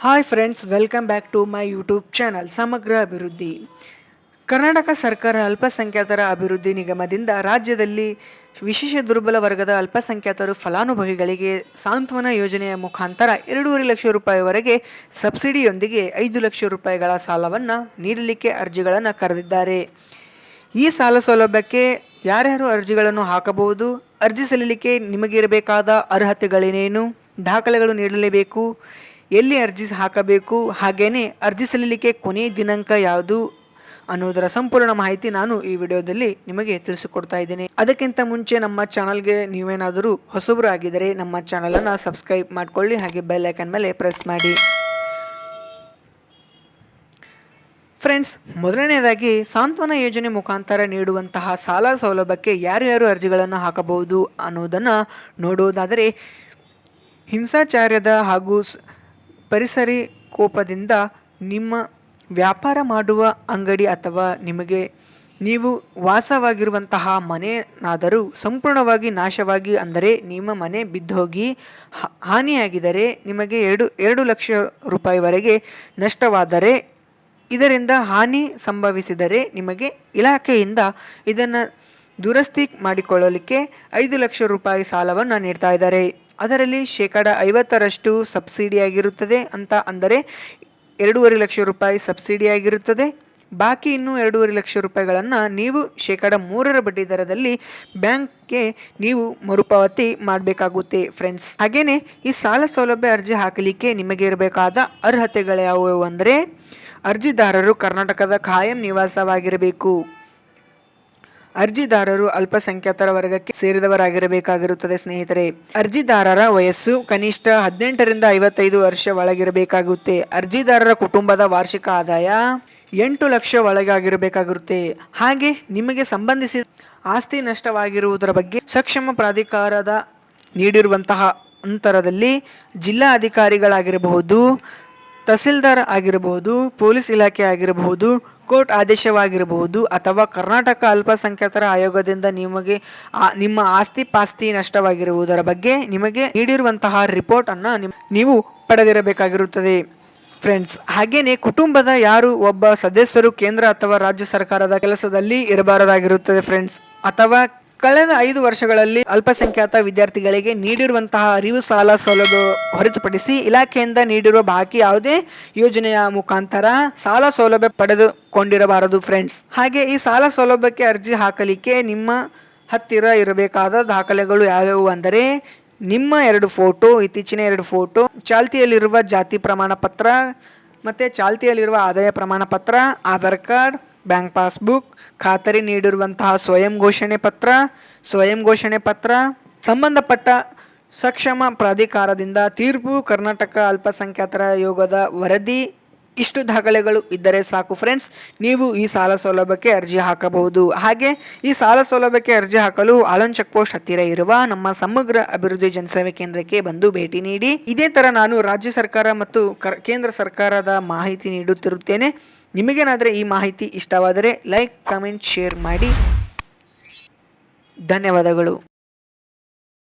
Hi friends welcome back to my YouTube channel ಸಮಗ್ರ ಅಭಿವೃದ್ಧಿ ಕರ್ನಾಟಕ ಸರ್ಕಾರ ಅಲ್ಪಸಂಖ್ಯಾತರ ಅಭಿವೃದ್ಧಿ ನಿಗಮದಿಂದ ರಾಜ್ಯದಲ್ಲಿ ವಿಶೇಷ ದುರ್ಬಲ ವರ್ಗದ ಅಲ್ಪಸಂಖ್ಯಾತರು ಫಲಾನುಭವಿಗಳಿಗೆ ಸಾಂತ್ವನ ಯೋಜನೆಯ ಮುಖಾಂತರ ಎರಡೂವರೆ ಲಕ್ಷ ರೂಪಾಯಿವರೆಗೆ ಸಬ್ಸಿಡಿಯೊಂದಿಗೆ ಐದು ಲಕ್ಷ ರೂಪಾಯಿಗಳ ಸಾಲವನ್ನು ನೀಡಲಿಕ್ಕೆ ಅರ್ಜಿಗಳನ್ನು ಕರೆದಿದ್ದಾರೆ. ಈ ಸಾಲ ಸೌಲಭ್ಯಕ್ಕೆ ಯಾರ್ಯಾರು ಅರ್ಜಿಗಳನ್ನು ಹಾಕಬಹುದು, ಅರ್ಜಿ ಸಲ್ಲಿಸಲಿಕ್ಕೆ ನಿಮಗಿರಬೇಕಾದ ಅರ್ಹತೆಗಳೇನೇನು, ದಾಖಲೆಗಳು ನೀಡಲೇಬೇಕು ಎಲ್ಲಿ ಅರ್ಜಿ ಹಾಕಬೇಕು? ಹಾಗೆಯೇ ಅರ್ಜಿ ಸಲ್ಲಿಕೆ ಕೊನೆಯ ದಿನಾಂಕ ಯಾವುದು? ಅನ್ನೋದರ ಸಂಪೂರ್ಣ ಮಾಹಿತಿ ನಾನು ಈ ವಿಡಿಯೋದಲ್ಲಿ ನಿಮಗೆ ತಿಳಿಸಿಕೊಡ್ತಾ ಇದ್ದೀನಿ. ಅದಕ್ಕಿಂತ ಮುಂಚೆ ನಮ್ಮ ಚಾನಲ್ಗೆ ನೀವೇನಾದರೂ ಹೊಸಬರು ಆಗಿದ್ದರೆ ನಮ್ಮ ಚಾನಲನ್ನು ಸಬ್ಸ್ಕ್ರೈಬ್ ಮಾಡಿಕೊಳ್ಳಿ, ಹಾಗೆ ಬೆಲ್ ಐಕನ್ ಮೇಲೆ ಪ್ರೆಸ್ ಮಾಡಿ. ಫ್ರೆಂಡ್ಸ್, ಮೊದಲನೆಯದಾಗಿ ಸಾಂತ್ವನ ಯೋಜನೆ ಮುಖಾಂತರ ನೀಡುವಂತಹ ಸಾಲ ಸೌಲಭ್ಯಕ್ಕೆ ಯಾರ್ಯಾರು ಅರ್ಜಿಗಳನ್ನು ಹಾಕಬಹುದು ಅನ್ನೋದನ್ನು ನೋಡುವುದಾದರೆ ಹಿಂಸಾಚಾರ್ಯದ ಹಾಗೂ ಪರಿಸರಿ ಕೋಪದಿಂದ ನಿಮ್ಮ ವ್ಯಾಪಾರ ಮಾಡುವ ಅಂಗಡಿ ಅಥವಾ ನಿಮಗೆ ನೀವು ವಾಸವಾಗಿರುವಂತಹ ಮನೆನಾದರೂ ಸಂಪೂರ್ಣವಾಗಿ ನಾಶವಾಗಿ ಅಂದರೆ ನಿಮ್ಮ ಮನೆ ಬಿದ್ದೋಗಿ ಹಾನಿಯಾಗಿದರೆ ನಿಮಗೆ ಎರಡು ಎರಡು ಲಕ್ಷ ರೂಪಾಯಿವರೆಗೆ ನಷ್ಟವಾದರೆ ಇದರಿಂದ ಹಾನಿ ಸಂಭವಿಸಿದರೆ ನಿಮಗೆ ಇಲಾಖೆಯಿಂದ ಇದನ್ನು ದುರಸ್ತಿ ಮಾಡಿಕೊಳ್ಳಲಿಕ್ಕೆ ಐದು ಲಕ್ಷ ರೂಪಾಯಿ ಸಾಲವನ್ನು ನೀಡ್ತಾ ಇದ್ದಾರೆ. ಅದರಲ್ಲಿ ಶೇಕಡ ಐವತ್ತರಷ್ಟು ಸಬ್ಸಿಡಿಯಾಗಿರುತ್ತದೆ ಅಂತ ಅಂದರೆ ಎರಡೂವರೆ ಲಕ್ಷ ರೂಪಾಯಿ ಸಬ್ಸಿಡಿಯಾಗಿರುತ್ತದೆ ಬಾಕಿ ಇನ್ನೂ ಎರಡೂವರೆ ಲಕ್ಷ ರೂಪಾಯಿಗಳನ್ನು ನೀವು ಶೇಕಡ ಮೂರರ ಬಡ್ಡಿ ದರದಲ್ಲಿ ಬ್ಯಾಂಕ್ಗೆ ನೀವು ಮರುಪಾವತಿ ಮಾಡಬೇಕಾಗುತ್ತೆ ಫ್ರೆಂಡ್ಸ್. ಹಾಗೆಯೇ ಈ ಸಾಲ ಸೌಲಭ್ಯ ಅರ್ಜಿ ಹಾಕಲಿಕ್ಕೆ ನಿಮಗೆ ಇರಬೇಕಾದ ಅರ್ಹತೆಗಳು ಯಾವುವು ಅಂದರೆ ಅರ್ಜಿದಾರರು ಕರ್ನಾಟಕದ ಖಾಯಂ ನಿವಾಸವಾಗಿರಬೇಕು. ಅರ್ಜಿದಾರರು ಅಲ್ಪಸಂಖ್ಯಾತರ ವರ್ಗಕ್ಕೆ ಸೇರಿದವರಾಗಿರಬೇಕಾಗಿರುತ್ತದೆ, ಸ್ನೇಹಿತರೆ. ಅರ್ಜಿದಾರರ ವಯಸ್ಸು ಕನಿಷ್ಠ ಹದಿನೆಂಟರಿಂದ ಐವತ್ತೈದು ವರ್ಷ ಒಳಗಿರಬೇಕಾಗುತ್ತೆ. ಅರ್ಜಿದಾರರ ಕುಟುಂಬದ ವಾರ್ಷಿಕ ಆದಾಯ ಎಂಟು ಲಕ್ಷ ಒಳಗಾಗಿರಬೇಕಾಗಿರುತ್ತೆ. ಹಾಗೆ ನಿಮಗೆ ಸಂಬಂಧಿಸಿದ ಆಸ್ತಿ ನಷ್ಟವಾಗಿರುವುದರ ಬಗ್ಗೆ ಸಕ್ಷಮ ಪ್ರಾಧಿಕಾರದ ನೀಡಿರುವಂತಹ ಅಂತರದಲ್ಲಿ ಜಿಲ್ಲಾ ಅಧಿಕಾರಿಗಳಾಗಿರಬಹುದು ತಹಸೀಲ್ದಾರ್ ಆಗಿರಬಹುದು, ಪೊಲೀಸ್ ಇಲಾಖೆ ಆಗಿರಬಹುದು, ಕೋರ್ಟ್ ಆದೇಶವಾಗಿರಬಹುದು ಅಥವಾ ಕರ್ನಾಟಕ ಅಲ್ಪಸಂಖ್ಯಾತರ ಆಯೋಗದಿಂದ ನಿಮಗೆ ನಿಮ್ಮ ಆಸ್ತಿ ಪಾಸ್ತಿ ನಷ್ಟವಾಗಿರುವುದರ ಬಗ್ಗೆ ನಿಮಗೆ ನೀಡಿರುವಂತಹ ರಿಪೋರ್ಟನ್ನು ನಿಮ್, ನೀವು ಪಡೆದಿರಬೇಕಾಗಿರುತ್ತದೆ. ಫ್ರೆಂಡ್ಸ್, ಹಾಗೇನೆ ಕುಟುಂಬದ ಯಾರು ಒಬ್ಬ ಸದಸ್ಯರು ಕೇಂದ್ರ ಅಥವಾ ರಾಜ್ಯ ಸರ್ಕಾರದ ಕೆಲಸದಲ್ಲಿ ಇರಬಾರದಾಗಿರುತ್ತದೆ ಫ್ರೆಂಡ್ಸ್. ಅಥವಾ ಕಳೆದ ಐದು ವರ್ಷಗಳಲ್ಲಿ ಅಲ್ಪಸಂಖ್ಯಾತ ವಿದ್ಯಾರ್ಥಿಗಳಿಗೆ ನೀಡಿರುವಂತಹ ಅರಿವು ಸಾಲ ಸೌಲಭ್ಯ ಹೊರತುಪಡಿಸಿ ಇಲಾಖೆಯಿಂದ ನೀಡಿರುವ ಬಾಕಿ ಯಾವುದೇ ಯೋಜನೆಯ ಮುಖಾಂತರ ಸಾಲ ಸೌಲಭ್ಯ ಪಡೆದುಕೊಂಡಿರಬಾರದು ಫ್ರೆಂಡ್ಸ್ ಹಾಗೆ ಈ ಸಾಲ ಸೌಲಭ್ಯಕ್ಕೆ ಅರ್ಜಿ ಹಾಕಲಿಕ್ಕೆ ನಿಮ್ಮ ಹತ್ತಿರ ಇರಬೇಕಾದ ದಾಖಲೆಗಳು ಯಾವ್ಯಾವು ಅಂದರೆ ನಿಮ್ಮ ಎರಡು ಫೋಟೋ ಇತ್ತೀಚಿನ ಎರಡು ಫೋಟೋ ಚಾಲ್ತಿಯಲ್ಲಿರುವ ಜಾತಿ ಪ್ರಮಾಣ ಪತ್ರ ಮತ್ತು ಚಾಲ್ತಿಯಲ್ಲಿರುವ ಆದಾಯ ಪ್ರಮಾಣ ಪತ್ರ, ಆಧಾರ್ ಕಾರ್ಡ್ ಬ್ಯಾಂಕ್ ಪಾಸ್ಬುಕ್, ಖಾತರಿ ನೀಡಿರುವಂತಹ ಸ್ವಯಂ ಘೋಷಣೆ ಪತ್ರ, ಸ್ವಯಂ ಘೋಷಣೆ ಪತ್ರ, ಸಂಬಂಧಪಟ್ಟ ಸಕ್ಷಮ ಪ್ರಾಧಿಕಾರದಿಂದ ತೀರ್ಪು, ಕರ್ನಾಟಕ ಅಲ್ಪಸಂಖ್ಯಾತರ ಯೋಗದ ವರದಿ. ಇಷ್ಟು ದಾಖಲೆಗಳು ಇದ್ದರೆ ಸಾಕು ಫ್ರೆಂಡ್ಸ್, ನೀವು ಈ ಸಾಲ ಸೌಲಭ್ಯಕ್ಕೆ ಅರ್ಜಿ ಹಾಕಬಹುದು. ಹಾಗೆ ಈ ಸಾಲ ಸೌಲಭ್ಯಕ್ಕೆ ಅರ್ಜಿ ಹಾಕಲು ಆಲನ್ ಚೆಕ್ ಪೋಸ್ಟ್ ಹತ್ತಿರ ಇರುವ ನಮ್ಮ ಸಮಗ್ರ ಅಭಿವೃದ್ಧಿ ಜನಸೇವೆ ಕೇಂದ್ರಕ್ಕೆ ಬಂದು ಭೇಟಿ ನೀಡಿ. ಇದೇ ತರ ನಾನು ರಾಜ್ಯ ಸರ್ಕಾರ ಮತ್ತು ಕೇಂದ್ರ ಸರ್ಕಾರದ ಮಾಹಿತಿ ನೀಡುತ್ತಿರುತ್ತೇನೆ. ನಿಮಗೇನಾದರೆ ಈ ಮಾಹಿತಿ ಇಷ್ಟವಾದರೆ ಲೈಕ್ ಕಮೆಂಟ್ ಶೇರ್ ಮಾಡಿ. ಧನ್ಯವಾದಗಳು.